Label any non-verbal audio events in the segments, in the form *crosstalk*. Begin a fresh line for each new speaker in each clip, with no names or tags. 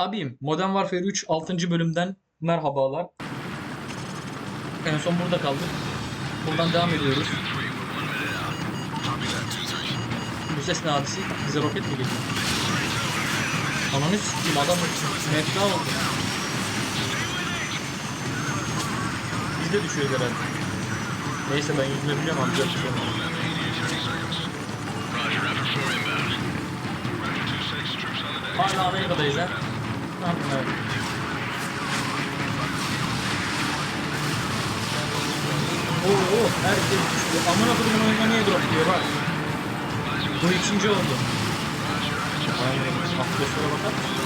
Abim Modern Warfare 3 6. bölümden merhabalar. En son burada kaldık. Buradan devam ediyoruz. Bu ses ne hadisi? Bize roket mi geliyor? Ananı sikeyim adam mefta oldu. Biz de düşüyoruz herhalde. Neyse ben yüzme biliyorum amca. Hala Amerika'dayız ha. Ne abi? Oo, herkes düştü. Amına kodumun oyuna niye drop diyor bak. Bu ikinci oldu. Aynen. Atmosfere bakar mısın?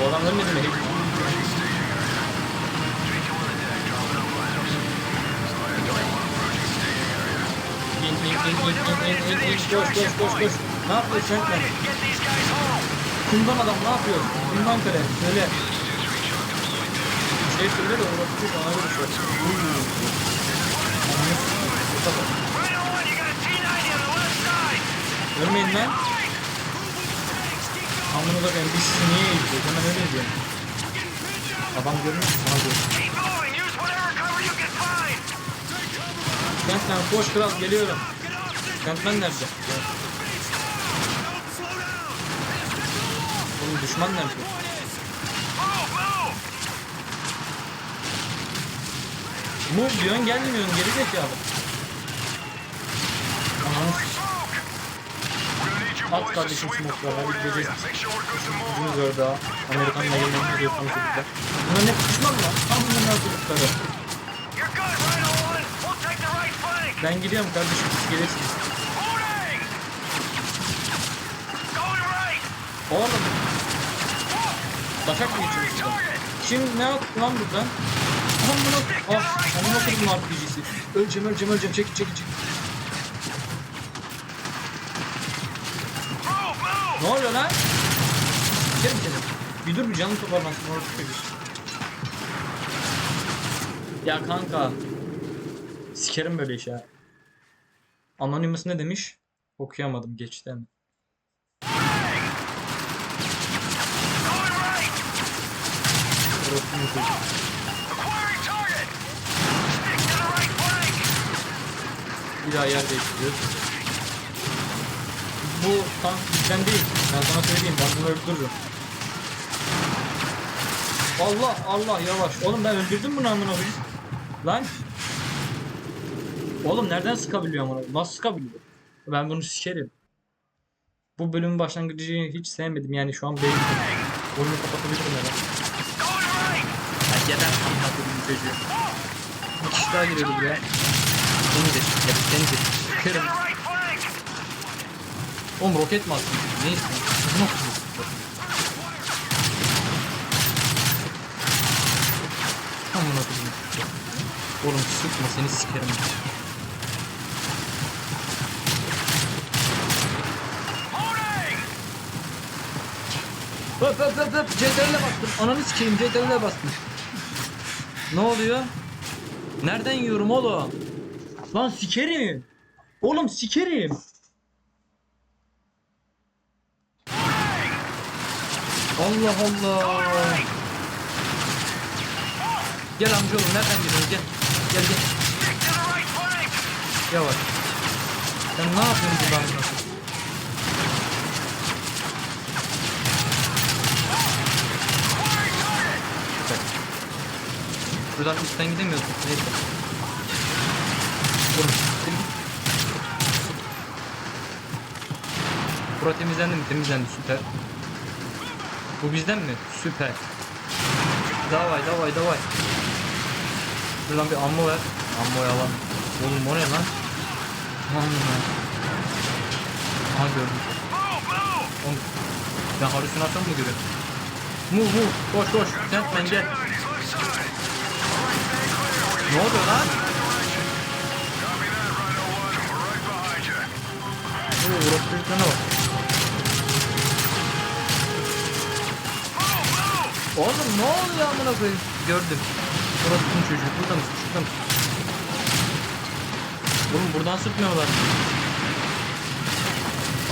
Bu adam ölmedi mi? İn in in in in in in in koş koş koş koş. Ne yapıyorsun sen? Kundan adam ne yapıyor? Kundan kare. Söyle. Şey söyle de tutuyor bana göre. Mustafa. Ölmeyin lan. Amına da ben biz sizi niye izliyoruz? Hemen öyle diyor. Adam görmüş sana diyor. Kentmen koş kral geliyorum. Kentmen nerede? Gel. Oğlum düşman nerede? Move diyorsun gelmiyorsun geri zekalı. At kardeşim smoke'lar hadi gideceğiz. Gücümüz var daha. Amerikan'la yemeğini diyor konuşacaklar. Bunlar ne düşman mı? Tam bunların çocukları. Ben gidiyorum kardeşim siz gelirsiniz. Oğlum. Taşak mı geçiyorsun? Şimdi ne yaptı lan buradan? Amına ah, amına koydum RPG'si. Öleceğim öleceğim öleceğim çekil çekil çekil. Ne oluyor lan? Sikerim seni. Bir dur bir canım toparlansın orası çekil. Ya kanka. Sikerim böyle iş ya. Anonymous ne demiş? Okuyamadım geçti hemen. Orospu'nun çocuğu. Bir daha yer değiştiriyoruz. Bu tank bizden değil. Ben sana söyleyeyim. Ben bunu öldürürüm. Allah Allah yavaş. Oğlum ben öldürdüm bunu amına koyayım. Lan. Oğlum nereden sıkabiliyor amına? Nasıl sıkabiliyor? Ben bunu sikerim. Bu bölümün başlangıcını hiç sevmedim. Yani şu an benim oyunu kapatabilirim herhalde. Geber amına koyayım çocuğu. Bir kişi daha giriyordu buraya. Seni de sikerim. Seni de sikerim. Oğlum roket mi attın? Ne istiyorsun? Ne yapıyorsun? Amına koyayım. Oğlum sıkma seni sikerim. Hop hop hop hop CTRL'e bastım. Ananı sikeyim CTRL'e bastım. Ne oluyor? Nereden yiyorum oğlum? Lan sikerim. Oğlum sikerim. Allah Allah. Gel amcaoğlu nereden geliyorsun gel. Gel gel. Yavaş. Sen ne yapıyorsun burada amına koyayım? Süper. Buradan üstten gidemiyorsun. Neyse. Bura temizlendi mi? Temizlendi. Süper. Bu bizden mi? Süper. Davay davay davay. Şuradan bir ammo ver. Ammo yalan. Oğlum o ne lan? Aman Aha gördüm. Oğlum ben halüsinasyon mu görüyorum? Move move koş koş. Sentmen gel. Ne oluyor lan? Oo Europe çocuklarına bak. Oğlum ne oluyor amına koyayım? Gördüm. Burası tüm çocuğu. Burada mısın? Şurada mısın? Oğlum buradan sıkmıyorlar.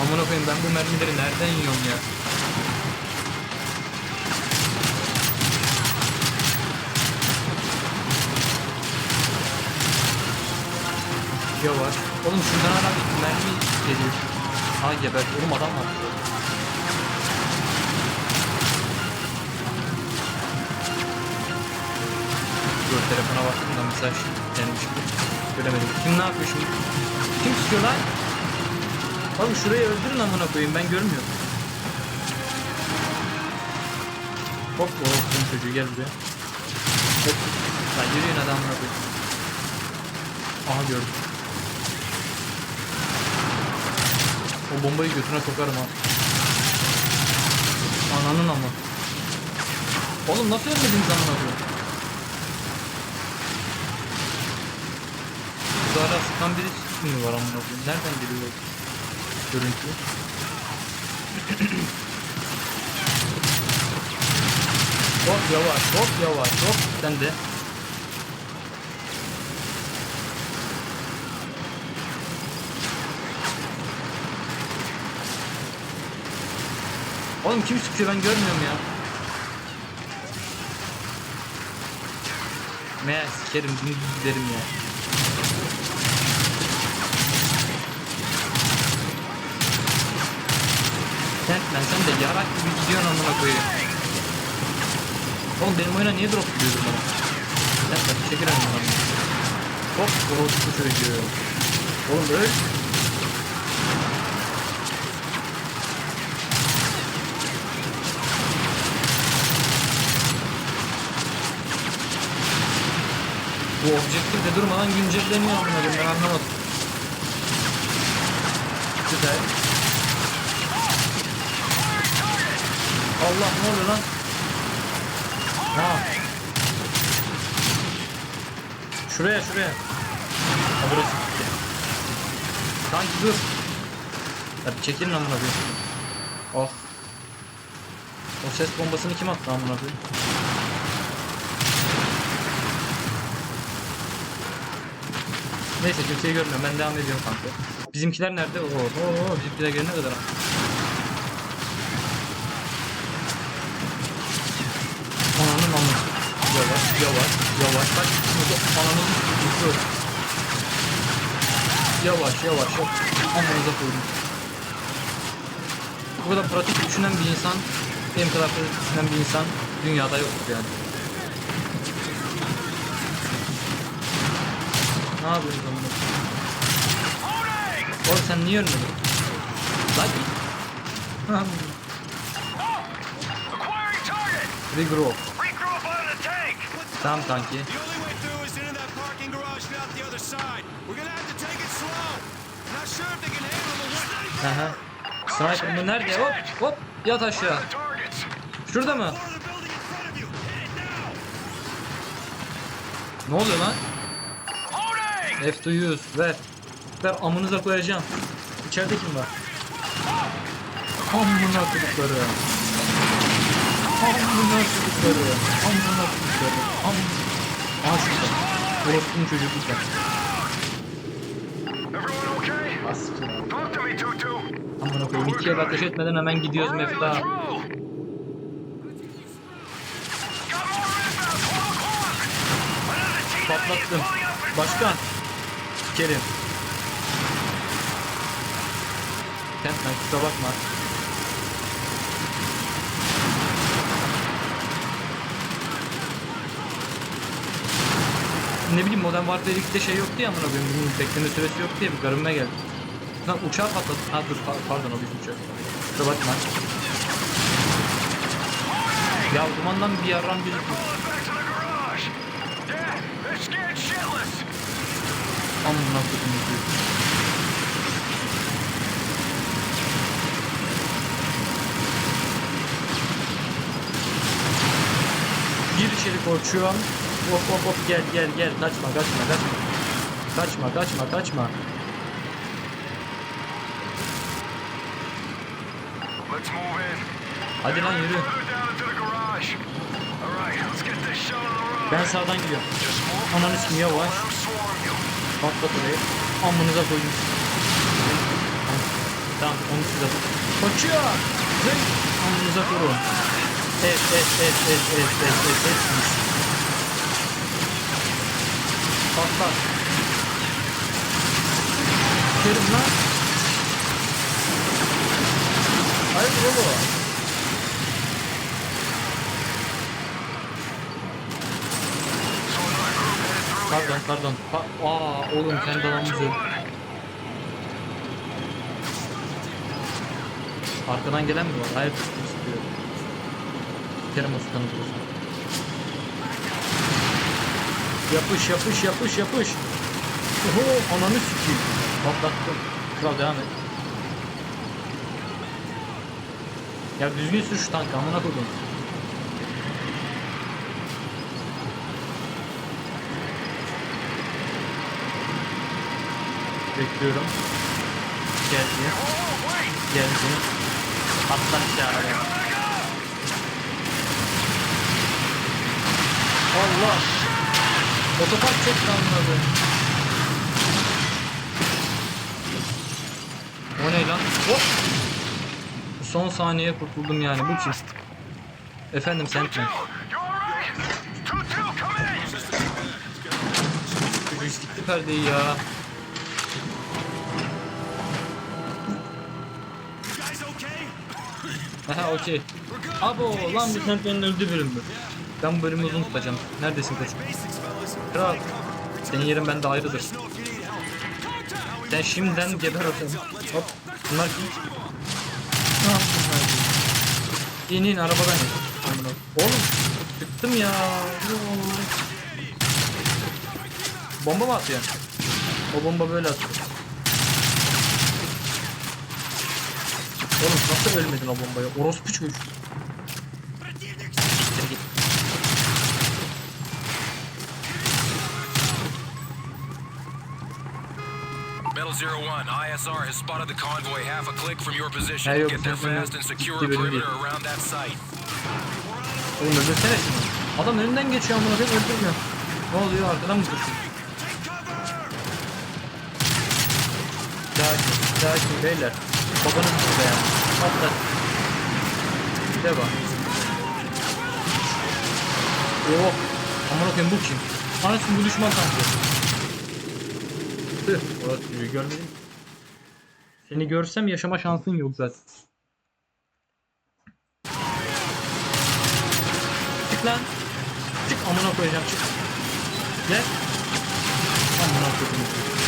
Amına koyayım ben bu mermileri nereden yiyorum ya? Yavaş. Oğlum şuradan hala bir mermi geliyor. Ha geber. Oğlum adam var. Dur telefona baktım da mesaj gelmişti. Göremedim. Kim ne yapıyor şimdi? Kim sıkıyor lan? Oğlum şurayı öldürün amına koyayım ben görmüyorum. Hop o kim çocuğu gel buraya. Hop. Lan yürüyün adamına koyayım. Aha gördüm. O bombayı götüne sokarım ha. Ananın ama. Oğlum nasıl ölmediniz amına koyayım? Burada sıkan biri mi var amına koyayım? Nereden geliyor görüntü? hop yavaş, hop yavaş, hop sen de. Oğlum kim sıkıyor ben görmüyorum ya. Meğer sikerim bunu giderim ya. Sen, ben sen de yarak gibi gidiyorsun amına koyayım. Oğlum benim oyuna niye drop gidiyorsun bana? Sen de çekil amına. Hop orospu çocuğu. Oğlum öl. Bu objektif de durmadan güncelleniyor koyayım ben anlamadım. Güzel. Allah ne oluyor lan? Ha. Şuraya şuraya. Ha burası gitti. Kanki dur. Ya çekilin amına koyayım. Oh. O ses bombasını kim attı amına koyayım? Neyse kimseyi görmüyorum ben devam ediyorum kanka. Bizimkiler nerede? Oo bizimkiler gelene kadar. Ananın amı. Yavaş yavaş yavaş. Kaç ananın yıkıyor. Yavaş yavaş yavaş. Amanıza koydum. Bu kadar pratik düşünen bir insan, benim kadar pratik düşünen bir insan dünyada yoktur yani. Ne yapıyorsun amına? Oğlum sen niye ölmedin? Lan git. Regroup.
Regroup on the tank!
Tamam kanki.
The only way through is into that parking garage and out the other side. We're gonna have to take it slow. Not sure if they can handle the weight.
Aha. Sniper bu nerede? Hop hop yat aşağı. Şurada mı? Ne oluyor lan?
Loading!
F200 ver. Ver amınıza koyacağım. İçeride kim var? Amına kudukları. Amına kudukları. Amına kudukları. Am. Aha şurada. Orospu'nun çocuğu burada.
Tutu!
Amına koyayım. İkiye ateş etmeden hemen gidiyoruz mefta.
let's roll! Got more inbound! 12 o'clock! Another team
Patlattım. Başkan. Kerim. Kentmen kusura bakma. Ne bileyim Modern Warfare 2'de şey yoktu ya amına koyayım. Bunun bekleme süresi yoktu ya bir garibime geldi. Lan uçağı patladı. Ha dur pa- pardon o bizim uçak. Kusura bakma. Ya dumandan bir yarram gözükmüyor. Amına koyayım. diyor. Gir içeri korkuyorum. Hop hop hop gel gel gel kaçma kaçma kaçma. Kaçma kaçma kaçma. Hadi lan yürü. Ben sağdan gidiyorum. Ananı sikim yavaş. Patlat orayı. Amınıza koyayım. Tamam onu size Koçuyor. Zıng. Amunuza kurun. Evet evet evet evet evet evet evet hepsiniz. Patlar. Kerim lan. Hayırdır oğlum? Pardon pardon. Pa Aa oğlum kendi adamımız. Arkadan gelen mi var? Hayır tuttum sıkıyor. Diyorsun. Yapış yapış yapış yapış. Oho ananı sikeyim. Patlattım. Kral devam et. Ya düzgün sür şu tankı amına koydum. Bekliyorum. Geldi. Geldi. Atla aşağıya. Allah. Otopark çok anladı. O ne lan? Hop. Son saniye kurtuldum yani bu kim? Efendim sen mi?
You alright? 2-2, come in!
Çocuk sikti perdeyi ya. Aha okey. Abo lan bir sentlerin öldü bölümdü. Ben bu bölümü uzun tutacağım. Neredesin koçum? Kral. Senin yerin bende ayrıdır. Sen şimdiden geber orada. Hop. Bunlar kim? Ne yaptın? İn arabadan in. Oğlum çıktım ya. Bomba mı atıyor? O bomba böyle atıyor. Oğlum nasıl ölmedin o bombaya? Orospu çocuk. Siktir git.
Metal Zero One, ISR has spotted the convoy half a click from your position.
Hey, yo,
Get there fast and secure a perimeter around that site.
Oğlum öldürsene şunu. Adam önünden geçiyor amına koyayım öldürmüyor. Ne oluyor arkadan mı düştün? Sakin, sakin beyler. Babanın burada ya. Atla. Bir de bak. Oh. Amına koyayım bu kim? Anasını bu düşman tankı. Tüh. Orası çocuğu görmedim. Seni görsem yaşama şansın yok zaten. Çık lan. Çık amına koyacağım çık. Gel. Amına koyayım.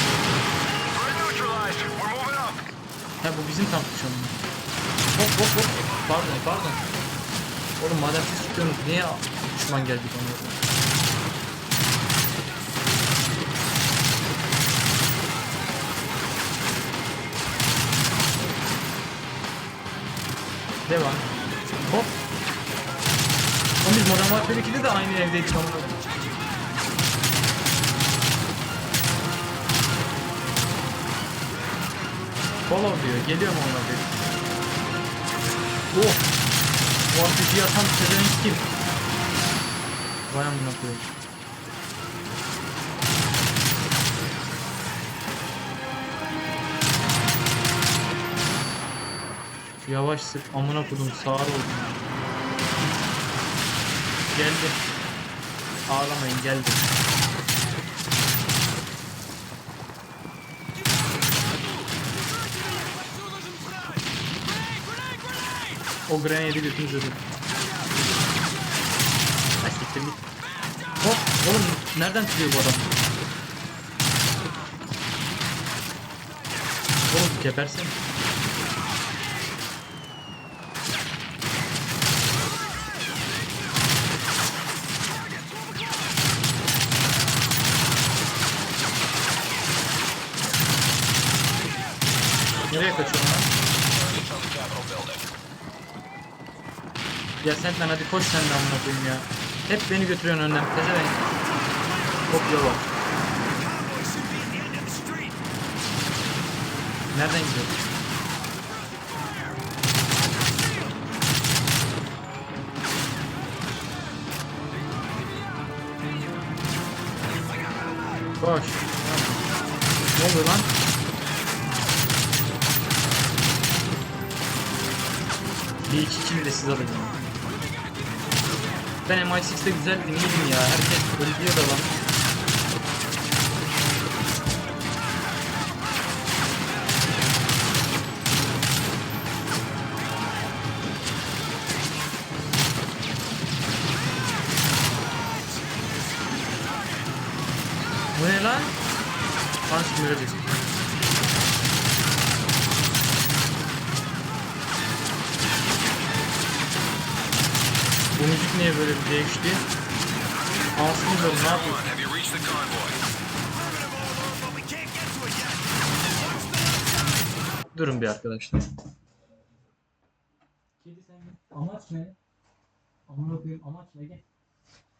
Ha bu bizim tankmış onun. Hop hop hop. Pardon pardon. Oğlum madem siz çıkıyorsunuz niye düşman geldi bana? Devam. Hop. Oğlum biz Modern Warfare 2'de de aynı evdeydik ama. Follow diyor. Geliyor mu ona dedi. Oh. Bu RPG'yi atan pezevenk kim? Vay amına koyayım. Yavaş sık amına kodum sağır oldum. Geldi. Ağlamayın geldi. O grenade götünüze de. Ay siktir git. Hop oğlum nereden çıkıyor bu adam? Oğlum gebersen. Nereye kaçıyorsun lan? Ya sen lan hadi koş sen de amına koyayım ya. Hep beni götürüyorsun önden. Pezevenk. Hop yola. Nereden gidiyor? Koş. Ne oluyor lan? Bir iki kill de siz alın. Ben MI6'de güzel dinliyordum ya. Herkes öldürüyor da lan. Durun bir arkadaşlar. Kedi sen gel. Amaç ne? Amına koyayım amaç ne gel.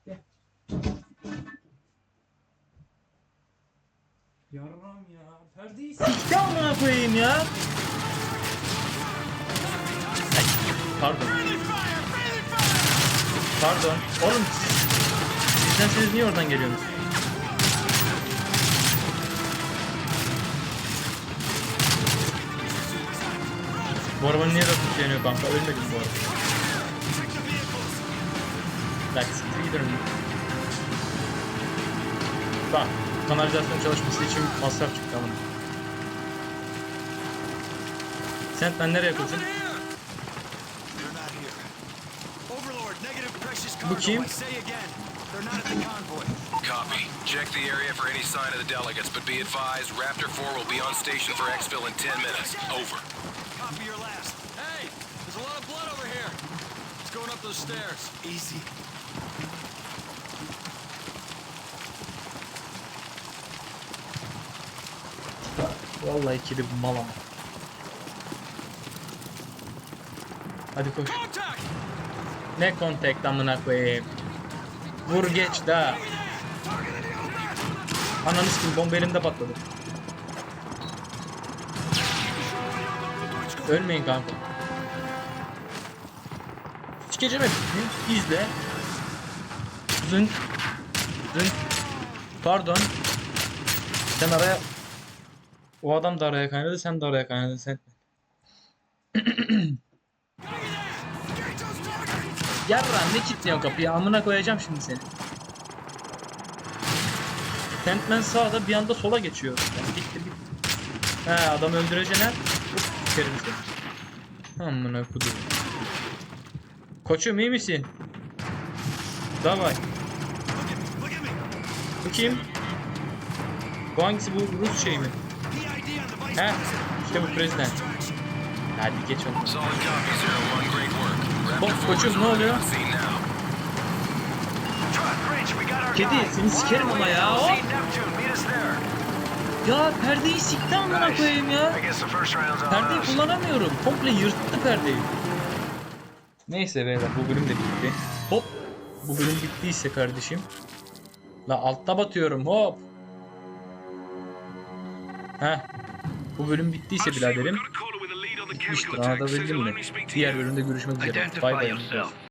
Gel. Yarram ya. Perdeyi sikti amına koyayım ya. Pardon. Pardon. Oğlum siz... Sizden siz niye oradan geliyorsunuz? Bu arabanın niye rafı yanıyor kanka? Ölmedim bu arada. Bak siktir giderim. Bak kanalizasyon çalışması için masraf çıktı ama. Sen ben nereye koydun?
They're not here. Overlord, negative precious
Bu
cargo.
kim?
Say again, they're not at the convoy.
Copy. Check the area for any sign of the delegates, but be advised, Raptor 4 will be on station for exfil in 10 minutes. Over.
Those stairs. Easy.
Vallahi kedi mal ama. Hadi koş. Ne kontak amına koyayım. Vur geç da. Ananı sikim bomba elimde patladı. Ölmeyin kanka. Hepsini. İzle. Zın. Zın. Pardon. Sen araya... O adam da araya kaynadı, sen de araya kaynadın sen. *clears throat* Yarra ne kilitliyorsun kapıyı amına koyacağım şimdi seni. Sentman sağda bir anda sola geçiyor. Yani bitti bitti. He adam öldüreceğine seni. Amına kudu. Koçum iyi misin? Davay. Bu kim? Bu hangisi bu Rus şey mi? He işte bu prezident. Hadi geç onu. Bak,
Raptor 4
koçum, ne oluyor? Kedi seni sikerim ama ya. Hop. Ya perdeyi sikti amına koyayım ya. Perdeyi kullanamıyorum. Komple yırttı perdeyi. Neyse beyler bu bölüm de bitti. Hop. Bu bölüm bittiyse kardeşim. La altta batıyorum hop. Heh. Bu bölüm bittiyse biraderim. Bitmiştir anlatabildim mi? Diğer bölümde görüşmek üzere. Bay bay.